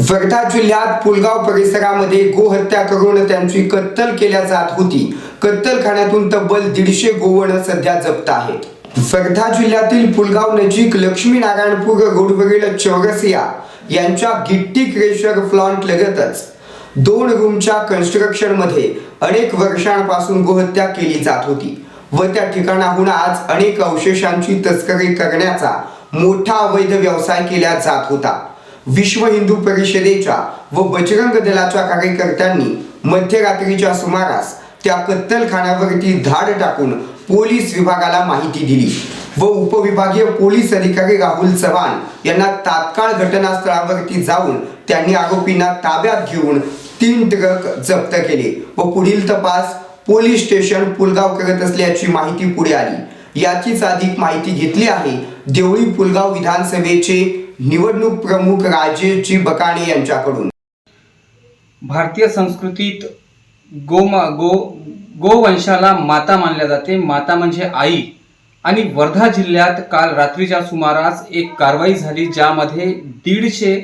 वर्धा जिल्ह्यात पुलगाव परिसरामध्ये गोहत्या करून त्यांची कत्तल केल्या जात होती. कत्तलखान्यातून तब्बल दीडशे गोवण सध्या जप्त आहेत. वर्धा जिल्ह्यातील पुलगाव नजीक लक्ष्मीनारायणपूर रोडवरील चौरसिया यांच्या गिट्टी क्रेशर प्लांट लगतच दोन रूमच्या कन्स्ट्रक्शनमध्ये अनेक वर्षांपासून गोहत्या केली जात होती व त्या ठिकाणाहून आज अनेक अवशेषांची तस्करी करण्याचा मोठा अवैध व्यवसाय केला जात होता. विश्व हिंदू परिषदेच्या व बजरंग दलाच्या कार्यकर्त्यांनी मध्यरात्रीच्या सुमारास त्या कत्तलखान्यावरती धाड टाकून पोलीस विभागाला माहिती दिली व उपविभागीय पोलीस अधिकारी राहुल चव्हाण यांना तात्काळ घटनास्थळावरती जाऊन त्यांनी आरोपींना ताब्यात घेऊन तीन ट्रक जप्त केले व पुढील तपास पोलीस स्टेशन पुलगाव करत असल्याची माहिती पुढे आली. याचीच अधिक माहिती घेतली आहे देवळी पुलगाव विधानसभेचे निवडणूक प्रमुख राजेशजी बकाणे यांच्याकडून. भारतीय संस्कृतीत गोमा गो गोवंशाला माता मानल्या जाते. माता म्हणजे आई. आणि वर्धा जिल्ह्यात काल रात्रीच्या सुमारास एक कारवाई झाली ज्यामध्ये दीडशे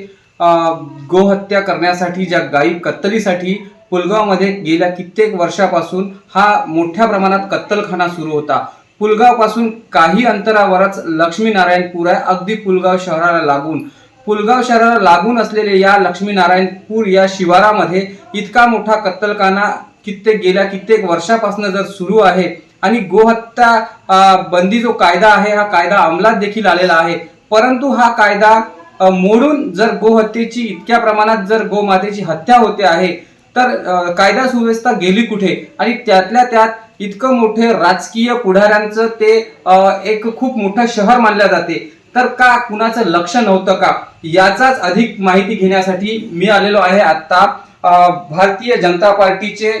गोहत्या करण्यासाठी ज्या गायी कत्तलीसाठी पुलगावमध्ये गेल्या कित्येक वर्षापासून हा मोठ्या प्रमाणात कत्तलखाना सुरू होता. पुलगावपासून काही अंतरावरच लक्ष्मीनारायणपूर आहे. अगदी पुलगाव शहराला लागून. पुलगाव शहराला लागून असलेले या लक्ष्मीनारायणपूर या शिवारामध्ये इतका मोठा कत्तलखाना कित्येक गेल्या कित्येक वर्षापासून जर सुरू आहे आणि गोहत्या बंदी जो कायदा आहे हा कायदा अंमलात देखील आलेला आहे. परंतु हा कायदा मोडून जर गोहत्येची इतक्या प्रमाणात जर गोमातेची हत्या होते आहे तर कायदा सुव्यवस्था गेली कुठे? आणि त्यातल्या त्यात इतकं मोठे राजकीय पुढाऱ्यांचं ते एक खूप मोठं शहर मानलं जाते. तर का कुणाचं लक्ष नव्हतं का? याचाच अधिक माहिती घेण्यासाठी मी आलेलो आहे आता भारतीय जनता पार्टीचे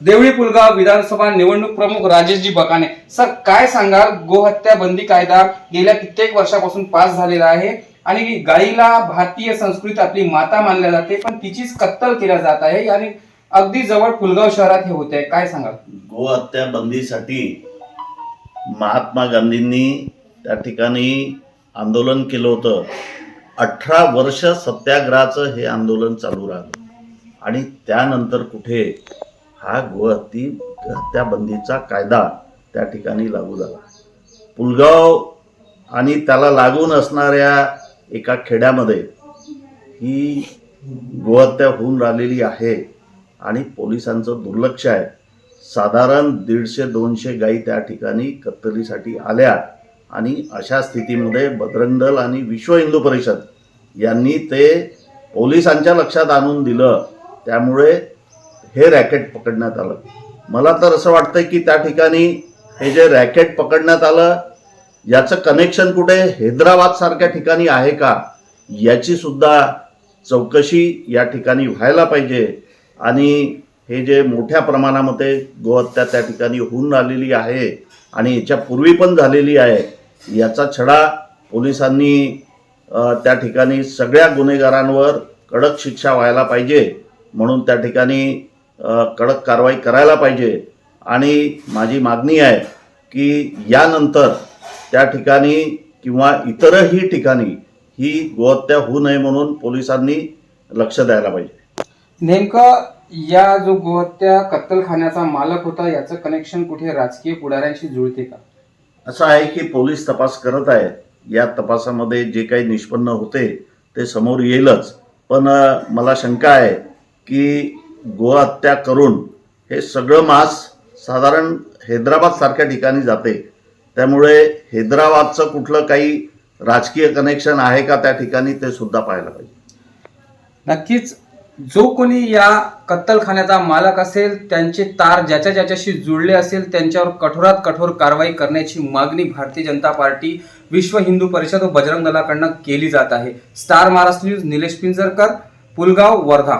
देवळी पुलगाव विधानसभा निवडणूक प्रमुख राजेशजी बकाने. सर काय सांगाल? गोहत्या बंदी कायदा गेल्या कित्येक वर्षापासून पास झालेला आहे. आणि गाईला भारतीय संस्कृती आपली माता मानल्या जाते पण तिचीच कत्तल केल्या जात आहे आणि अगदी जवळ पुलगाव शहरात हे होते काय सांगाल? गोहत्या बंदीसाठी महात्मा गांधींनी त्या ठिकाणी आंदोलन केलं होतं. अठरा वर्ष सत्याग्रहाचं हे आंदोलन चालू राहिलं. आणि त्यानंतर कुठे हा गोहत्ती हत्या बंदीचा कायदा त्या ठिकाणी लागू झाला. पुलगाव आणि त्याला लागून असणाऱ्या एका खेड्यामध्ये ही गोहत्या होऊन राहिलेली आहे आणि पोलिसांचं दुर्लक्ष आहे. साधारण दीडशे दोनशे गायी त्या ठिकाणी कत्तलीसाठी आल्या आणि अशा स्थितीमध्ये बजरंग दल आणि विश्व हिंदू परिषद यांनी ते पोलिसांच्या लक्षात आणून दिलं. त्यामुळे हे रॅकेट पकडण्यात आलं. मला तर असं वाटतं की त्या ठिकाणी हे जे रॅकेट पकडण्यात आलं याचं कनेक्शन कुठे? हैदराबाद सारख्या ठिकाणी आहे का? याची सुद्धा चौकशी या ठिकाणी व्हायला पाहिजे. आणि हे जे मोठ्या प्रमाणामध्ये गोहत्या त्या ठिकाणी होऊन राहिलेली आहे आणि याच्या पूर्वी पण झालेली आहे याचा छडा पोलिसांनी त्या ठिकाणी सगळ्या गुन्हेगारांवर कडक शिक्षा व्हायला पाहिजे. म्हणून त्या ठिकाणी कडक कारवाई करायला पाहिजे. आणि माझी मागणी आहे की यानंतर त्या ठिकाणी किंवा इतरही ठिकाणी ही गोहत्या होऊ नये म्हणून पोलिसांनी लक्ष द्यायला पाहिजे. नेमकं या जो गोहत्या कत्तलखान्याचा मालक होता याचं कनेक्शन कुठे राजकीय पुढाऱ्यांशी जुळते का? असं आहे की पोलीस तपास करत आहेत. या तपासामध्ये जे काही निष्पन्न होते ते समोर येईलच. पण मला शंका आहे की गोहत्या करून हे सगळं मांस साधारण हैदराबाद सारख्या ठिकाणी जाते. त्यामुळे हैदराबादचं कुठलं काही राजकीय कनेक्शन आहे का त्या ठिकाणी ते सुद्धा पाहायला पाहिजे. नक्कीच जो कोणी या कत्तलखान्याचा मालक असेल त्यांचे तार ज्याच्या ज्याच्याशी जुळले असेल त्यांच्यावर कठोरात कठोर कारवाई करण्याची मागणी भारतीय जनता पार्टी विश्व हिंदू परिषद व बजरंग दलाकडनं केली जात आहे. Star Maharashtra news Nilesh Pinjarkar Pulgaon Wardha.